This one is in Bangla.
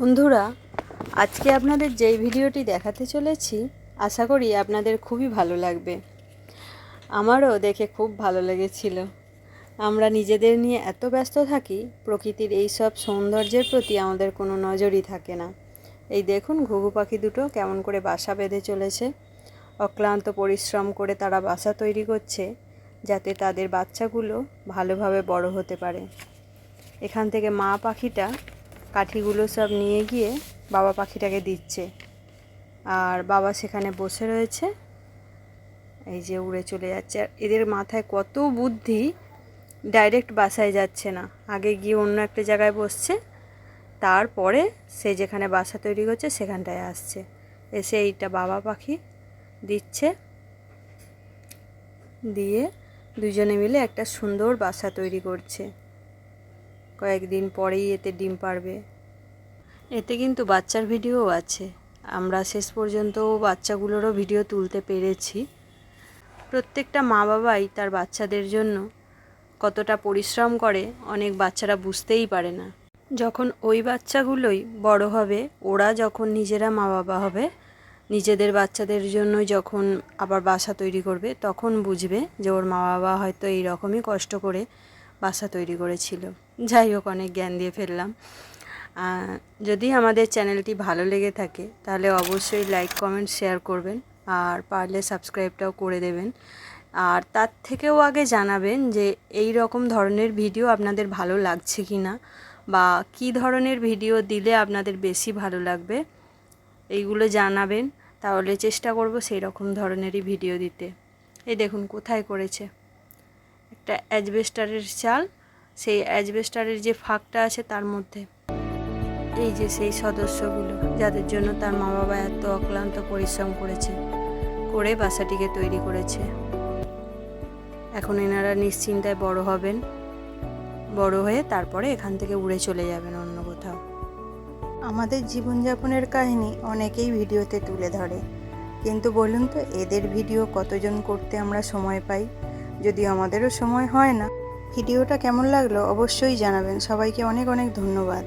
বন্ধুরা, আজকে আপনাদের যেই ভিডিওটি দেখাতে চলেছি, আশা করি আপনাদের খুবই ভালো লাগবে। আমারও দেখে খুব ভালো লেগেছিল। আমরা নিজেদের নিয়ে এত ব্যস্ত থাকি, প্রকৃতির এই সব সৌন্দর্যের প্রতি আমাদের কোনো নজরই থাকে না। এই দেখুন, ঘুঘু পাখি দুটো কেমন করে বাসা বেঁধে চলেছে। অক্লান্ত পরিশ্রম করে তারা বাসা তৈরি করছে, যাতে তাদের বাচ্চাগুলো ভালোভাবে বড় হতে পারে। এখান থেকে মা পাখিটা কাঠিগুলো সব নিয়ে গিয়ে বাবা পাখিটাকে দিচ্ছে। আর বাবা সেখানে বসে রয়েছে। এই যে উড়ে চলে যাচ্ছে। আর এদের মাথায় কত বুদ্ধি ডাইরেক্ট বাসায় যাচ্ছে না। আগে গিয়ে অন্য একটা জায়গায় বসছে, তারপরে সে যেখানে বাসা তৈরি করছে সেখানটায় আসছে। এসে এইটা বাবা পাখি দিচ্ছে। দিয়ে দুজনে মিলে একটা সুন্দর বাসা তৈরি করছে। কয়েকদিন পরেই এতে ডিম পারবে। এতে কিন্তু বাচ্চার ভিডিও আছে। আমরা শেষ পর্যন্ত বাচ্চাগুলোরও ভিডিও তুলতে পেরেছি। প্রত্যেকটা মা বাবাই তার বাচ্চাদের জন্য কতটা পরিশ্রম করে অনেক বাচ্চারা বুঝতেই পারে না। যখন ওই বাচ্চাগুলোই বড় হবে, ওরা যখন নিজেরা মা বাবা হবে, নিজেদের বাচ্চাদের জন্য যখন আবার বাসা তৈরি করবে, তখন বুঝবে যে ওর মা বাবা হয়তো এই রকমই কষ্ট করে বাসা তৈরি করেছিল। যাই হোক, অনেক জ্ঞান দিয়ে ফেললাম। যদি আমাদের চ্যানেলটি ভালো লেগে থাকে, তাহলে অবশ্যই লাইক, কমেন্ট, শেয়ার করবেন আর পারলে সাবস্ক্রাইবটাও করে দেবেন। আর তার থেকেও আগে জানাবেন যে, এই রকম ধরনের ভিডিও আপনাদের ভালো লাগছে কি না? বা কি ধরনের ভিডিও দিলে আপনাদের বেশি ভালো লাগবে? এইগুলো জানাবেন, তাহলে চেষ্টা করব সেই রকম ধরনেরই ভিডিও দিতে। এই দেখুন, কোথায় করেছে। একটা অ্যাজবেস্টারের চাল, সেই অ্যাজবেস্টারের যে ফাঁকটা আছে তার মধ্যে। এই যে সেই সদস্যগুলো, যাদের জন্য তার মা বাবা এত অক্লান্ত পরিশ্রম করেছে, করে বাসাটিকে তৈরি করেছে। এখন এনারা নিশ্চিন্তায় বড় হবেন, বড় হয়ে তারপরে এখান থেকে উড়ে চলে যাবেন অন্য কোথাও। আমাদের জীবনযাপনের কাহিনী অনেকেই ভিডিওতে তুলে ধরে। কিন্তু বলুন তো, এদের ভিডিও কতজন করতে আমরা সময় পাই? যদি আমাদেরও সময় হয় না। ভিডিওটা কেমন লাগল অবশ্যই জানাবেন। সবাইকে অনেক অনেক ধন্যবাদ।